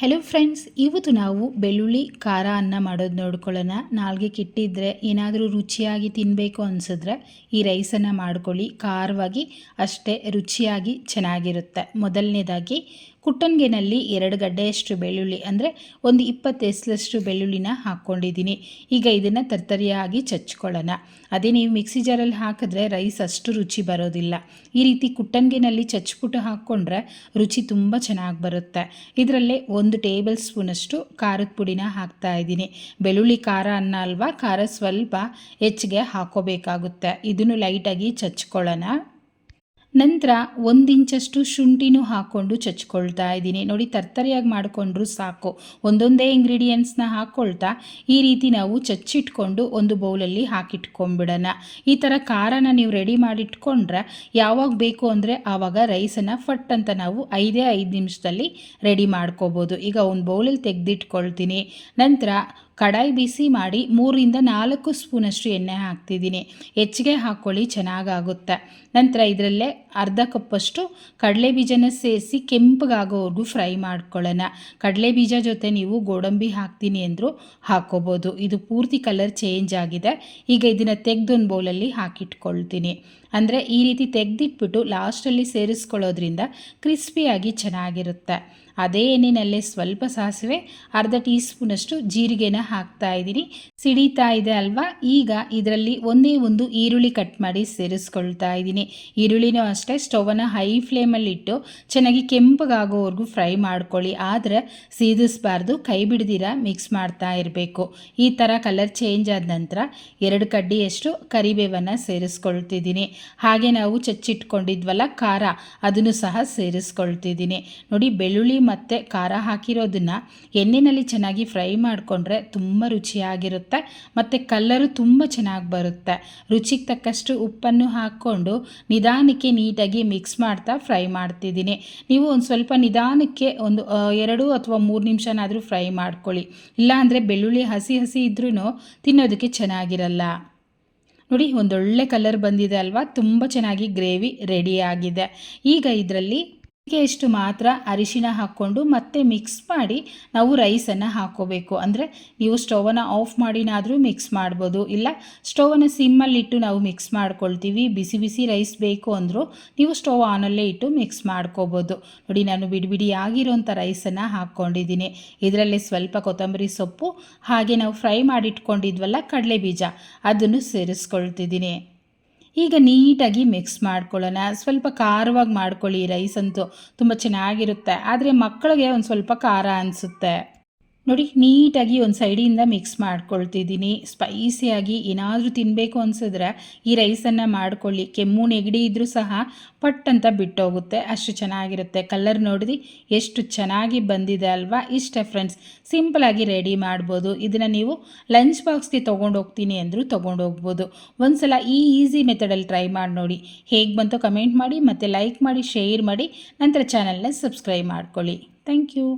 Hello friends ಇವತ್ತು ನಾವು ಬೆಳ್ಳುಳ್ಳಿ, ಖಾರ ಅನ್ನ ಮಾಡೋದು ನೋಡ್ಕೊಳ್ಳೋಣ. ನಾಲ್ಗೆ ಕಿಟ್ಟಿದ್ರೆ ಏನಾದರೂ ರುಚಿಯಾಗಿ ತಿನ್ನಬೇಕು ಅನಿಸಿದ್ರೆ ಈ ರೈಸನ್ನು ಮಾಡ್ಕೊಳ್ಳಿ. ಖಾರವಾಗಿ ಅಷ್ಟೇ ರುಚಿಯಾಗಿ ಚೆನ್ನಾಗಿರುತ್ತೆ. ಮೊದಲನೇದಾಗಿ ಕುಟ್ಟನ್ಗೆನಲ್ಲಿ ಎರಡು ಗಡ್ಡೆಯಷ್ಟು ಬೆಳ್ಳುಳ್ಳಿ, ಅಂದರೆ ಒಂದು ಇಪ್ಪತ್ತೆಸ್ಲಷ್ಟು ಬೆಳ್ಳುಳ್ಳಿನ ಹಾಕ್ಕೊಂಡಿದ್ದೀನಿ. ಈಗ ಇದನ್ನು ತರ್ತರಿಯಾಗಿ ಚಚ್ಕೊಳ್ಳೋಣ. ಅದೇ ನೀವು ಮಿಕ್ಸಿ ಜಾರಲ್ಲಿ ಹಾಕಿದ್ರೆ ರೈಸ್ ಅಷ್ಟು ರುಚಿ ಬರೋದಿಲ್ಲ. ಈ ರೀತಿ ಕುಟ್ಟನ್ಗೆನಲ್ಲಿ ಚಚ್ಬಿಟ್ಟು ಹಾಕ್ಕೊಂಡ್ರೆ ರುಚಿ ತುಂಬ ಚೆನ್ನಾಗಿ ಬರುತ್ತೆ. ಇದರಲ್ಲೇ ಒಂದು ಟೇಬಲ್ ಸ್ಪೂನಷ್ಟು ಖಾರದ ಪುಡಿನ ಹಾಕ್ತಾ ಇದ್ದೀನಿ. ಬೆಳ್ಳುಳ್ಳಿ ಖಾರ ಅನ್ನ ಅಲ್ವಾ? ಖಾರ ಸ್ವಲ್ಪ ಹೆಚ್ಚಿಗೆ ಹಾಕೋಬೇಕಾಗುತ್ತೆ. ಇದನ್ನು ಲೈಟಾಗಿ ಚಚ್ಕೊಳ್ಳೋಣ. ನಂತರ ಒಂದಿಂಚಷ್ಟು ಶುಂಠಿನೂ ಹಾಕ್ಕೊಂಡು ಚಚ್ಕೊಳ್ತಾ ಇದ್ದೀನಿ. ನೋಡಿ, ತರ್ತರಿಯಾಗಿ ಮಾಡಿಕೊಂಡ್ರು ಸಾಕು. ಒಂದೊಂದೇ ಇಂಗ್ರೀಡಿಯೆಂಟ್ಸ್ನ ಹಾಕ್ಕೊಳ್ತಾ ಈ ರೀತಿ ನಾವು ಚಚ್ಚಿಟ್ಕೊಂಡು ಒಂದು ಬೌಲಲ್ಲಿ ಹಾಕಿಟ್ಕೊಂಡ್ಬಿಡೋಣ. ಈ ಥರ ಖಾರನ ನೀವು ರೆಡಿ ಮಾಡಿಟ್ಕೊಂಡ್ರೆ ಯಾವಾಗ ಬೇಕು ಅಂದರೆ ಆವಾಗ ರೈಸನ್ನು ಫಟ್ ಅಂತ ನಾವು ಐದೇ ಐದು ನಿಮಿಷದಲ್ಲಿ ರೆಡಿ ಮಾಡ್ಕೋಬೋದು. ಈಗ ಒಂದು ಬೌಲಲ್ಲಿ ತೆಗೆದಿಟ್ಕೊಳ್ತೀನಿ. ನಂತರ ಕಡಾಯಿ ಬಿಸಿ ಮಾಡಿ ಮೂರಿಂದ ನಾಲ್ಕು ಸ್ಪೂನಷ್ಟು ಎಣ್ಣೆ ಹಾಕ್ತಿದ್ದೀನಿ. ಹೆಚ್ಚಿಗೆ ಹಾಕ್ಕೊಳ್ಳಿ ಚೆನ್ನಾಗಾಗುತ್ತೆ. ನಂತರ ಇದರಲ್ಲೇ ಅರ್ಧ ಕಪ್ಪಷ್ಟು ಕಡಲೆ ಬೀಜನ ಸೇರಿಸಿ ಕೆಂಪಗಾಗೋವರೆಗೂ ಫ್ರೈ ಮಾಡ್ಕೊಳ್ಳೋಣ. ಕಡಲೆ ಬೀಜ ಜೊತೆ ನೀವು ಗೋಡಂಬಿ ಹಾಕ್ತೀನಿ ಅಂದರೂ ಹಾಕ್ಕೋಬೋದು. ಇದು ಪೂರ್ತಿ ಕಲರ್ ಚೇಂಜ್ ಆಗಿದೆ. ಈಗ ಇದನ್ನು ತೆಗೆದೊಂದು ಬೌಲಲ್ಲಿ ಹಾಕಿಟ್ಕೊಳ್ತೀನಿ. ಅಂದರೆ ಈ ರೀತಿ ತೆಗೆದಿಟ್ಬಿಟ್ಟು ಲಾಸ್ಟಲ್ಲಿ ಸೇರಿಸ್ಕೊಳ್ಳೋದ್ರಿಂದ ಕ್ರಿಸ್ಪಿಯಾಗಿ ಚೆನ್ನಾಗಿರುತ್ತೆ. ಅದೇ ಎಣ್ಣೆನಲ್ಲೇ ಸ್ವಲ್ಪ ಸಾಸಿವೆ, ಅರ್ಧ ಟೀ ಸ್ಪೂನಷ್ಟು ಜೀರಿಗೆನ ಹಾಕ್ತಾ ಇದ್ದೀನಿ. ಸಿಡಿತಾ ಇದೆ ಅಲ್ವಾ? ಈಗ ಇದರಲ್ಲಿ ಒಂದೇ ಒಂದು ಈರುಳ್ಳಿ ಕಟ್ ಮಾಡಿ ಸೇರಿಸ್ಕೊಳ್ತಾ ಇದ್ದೀನಿ. ಈರುಳ್ಳಿನೂ ಅಷ್ಟೇ ಸ್ಟವನ್ನು ಹೈ ಫ್ಲೇಮಲ್ಲಿಟ್ಟು ಚೆನ್ನಾಗಿ ಕೆಂಪಗಾಗೋವರೆಗೂ ಫ್ರೈ ಮಾಡ್ಕೊಳ್ಳಿ. ಆದರೆ ಸೀದಿಸ್ಬಾರ್ದು, ಕೈ ಬಿಡ್ದಿರ ಮಿಕ್ಸ್ ಮಾಡ್ತಾ ಇರಬೇಕು. ಈ ಥರ ಕಲರ್ ಚೇಂಜ್ ಆದ ನಂತರ ಎರಡು ಕಡ್ಡಿಯಷ್ಟು ಕರಿಬೇವನ್ನು ಸೇರಿಸ್ಕೊಳ್ತಿದ್ದೀನಿ. ಹಾಗೆ ನಾವು ಚಚ್ಚಿಟ್ಕೊಂಡಿದ್ವಲ್ಲ ಖಾರ, ಅದನ್ನು ಸಹ ಸೇರಿಸ್ಕೊಳ್ತಿದ್ದೀನಿ. ನೋಡಿ, ಬೆಳ್ಳುಳ್ಳಿ ಮತ್ತು ಖಾರ ಹಾಕಿರೋದನ್ನು ಎಣ್ಣೆಯಲ್ಲಿ ಚೆನ್ನಾಗಿ ಫ್ರೈ ಮಾಡಿಕೊಂಡ್ರೆ ತುಂಬ ರುಚಿಯಾಗಿರುತ್ತೆ. ಮತ್ತು ಕಲ್ಲರು ತುಂಬ ಚೆನ್ನಾಗಿ ಬರುತ್ತೆ. ರುಚಿಗೆ ತಕ್ಕಷ್ಟು ಉಪ್ಪನ್ನು ಹಾಕ್ಕೊಂಡು ನಿಧಾನಕ್ಕೆ ನೀಟಾಗಿ ಮಿಕ್ಸ್ ಮಾಡ್ತಾ ಫ್ರೈ ಮಾಡ್ತಿದ್ದೀನಿ. ನೀವು ಒಂದು ಸ್ವಲ್ಪ ನಿಧಾನಕ್ಕೆ ಒಂದು ಎರಡು ಅಥವಾ ಮೂರು ನಿಮಿಷನಾದರೂ ಫ್ರೈ ಮಾಡ್ಕೊಳ್ಳಿ. ಇಲ್ಲಾಂದರೆ ಬೆಳ್ಳುಳ್ಳಿ ಹಸಿ ಹಸಿ ಇದ್ರೂ ತಿನ್ನೋದಕ್ಕೆ ಚೆನ್ನಾಗಿರಲ್ಲ. ನೋಡಿ ಒಂದೊಳ್ಳೆ ಕಲರ್ ಬಂದಿದೆ ಅಲ್ವಾ? ತುಂಬ ಚೆನ್ನಾಗಿ ಗ್ರೇವಿ ರೆಡಿಯಾಗಿದೆ ಈಗ ಇದರಲ್ಲಿ ಎಷ್ಟು ಮಾತ್ರ ಅರಿಶಿನ ಹಾಕ್ಕೊಂಡು ಮತ್ತೆ ಮಿಕ್ಸ್ ಮಾಡಿ ನಾವು ರೈಸನ್ನು ಹಾಕ್ಕೋಬೇಕು ಅಂದರೆ ನೀವು ಸ್ಟವನ್ನು ಆಫ್ ಮಾಡಿನಾದರೂ ಮಿಕ್ಸ್ ಮಾಡ್ಬೋದು. ಇಲ್ಲ ಸ್ಟವನ್ನು ಸಿಮ್ಮಲ್ಲಿಟ್ಟು ನಾವು ಮಿಕ್ಸ್ ಮಾಡ್ಕೊಳ್ತೀವಿ. ಬಿಸಿ ಬಿಸಿ ರೈಸ್ ಬೇಕು ಅಂದರೂ ನೀವು ಸ್ಟವ್ ಆನಲ್ಲೇ ಇಟ್ಟು ಮಿಕ್ಸ್ ಮಾಡ್ಕೋಬೋದು. ನೋಡಿ, ನಾನು ಬಿಡಿ ಬಿಡಿ ಆಗಿರೋಂಥ ರೈಸನ್ನು ಹಾಕ್ಕೊಂಡಿದ್ದೀನಿ. ಇದರಲ್ಲಿ ಸ್ವಲ್ಪ ಕೊತ್ತಂಬರಿ ಸೊಪ್ಪು, ಹಾಗೆ ನಾವು ಫ್ರೈ ಮಾಡಿಟ್ಕೊಂಡಿದ್ವಲ್ಲ ಕಡಲೆ ಬೀಜ ಅದನ್ನು ಸೇರಿಸ್ಕೊಳ್ತಿದ್ದೀನಿ. ಈಗ ನೀಟಾಗಿ ಮಿಕ್ಸ್ ಮಾಡ್ಕೊಳ್ಳೋಣ. ಸ್ವಲ್ಪ ಖಾರವಾಗಿ ಮಾಡ್ಕೊಳ್ಳಿ ರೈಸ್ ಅಂತೂ. ತುಂಬ ಚೆನ್ನಾಗಿರುತ್ತೆ. ಆದರೆ ಮಕ್ಕಳಿಗೆ ಒಂದು ಸ್ವಲ್ಪ ಖಾರ ಅನಿಸುತ್ತೆ. ನೋಡಿ, ನೀಟಾಗಿ ಒಂದು ಸೈಡಿಂದ ಮಿಕ್ಸ್ ಮಾಡ್ಕೊಳ್ತಿದ್ದೀನಿ. ಸ್ಪೈಸಿಯಾಗಿ ಏನಾದರೂ ತಿನ್ನಬೇಕು ಅನಿಸಿದ್ರೆ ಈ ರೈಸನ್ನು ಮಾಡ್ಕೊಳ್ಳಿ. ಕೆಮ್ಮು, ನೆಗಡಿ ಇದ್ದರೂ ಸಹ ಪಟ್ ಅಂತ ಬಿಟ್ಟೋಗುತ್ತೆ. ಅಷ್ಟು ಚೆನ್ನಾಗಿರುತ್ತೆ. ಕಲರ್ ನೋಡಿದಿ, ಎಷ್ಟು ಚೆನ್ನಾಗಿ ಬಂದಿದೆ ಅಲ್ವಾ? ಇಷ್ಟೇ ಫ್ರೆಂಡ್ಸ್ ಸಿಂಪಲಾಗಿ ರೆಡಿ ಮಾಡ್ಬೋದು. ಇದನ್ನು ನೀವು ಲಂಚ್ ಬಾಕ್ಸ್ಗೆ ತೊಗೊಂಡು ಹೋಗ್ತೀನಿ ಅಂದರೂ ತೊಗೊಂಡು ಹೋಗ್ಬೋದು ಒಂದು ಸಲ ಈ ಈಸಿ ಮೆಥಡಲ್ಲಿ ಟ್ರೈ ಮಾಡಿ ನೋಡಿ. ಹೇಗೆ ಬಂತೋ ಕಮೆಂಟ್ ಮಾಡಿ, ಮತ್ತು ಲೈಕ್ ಮಾಡಿ ಶೇರ್ ಮಾಡಿ. ನಂತರ ಚಾನಲ್ನ ಸಬ್ಸ್ಕ್ರೈಬ್ ಮಾಡ್ಕೊಳ್ಳಿ. Thank you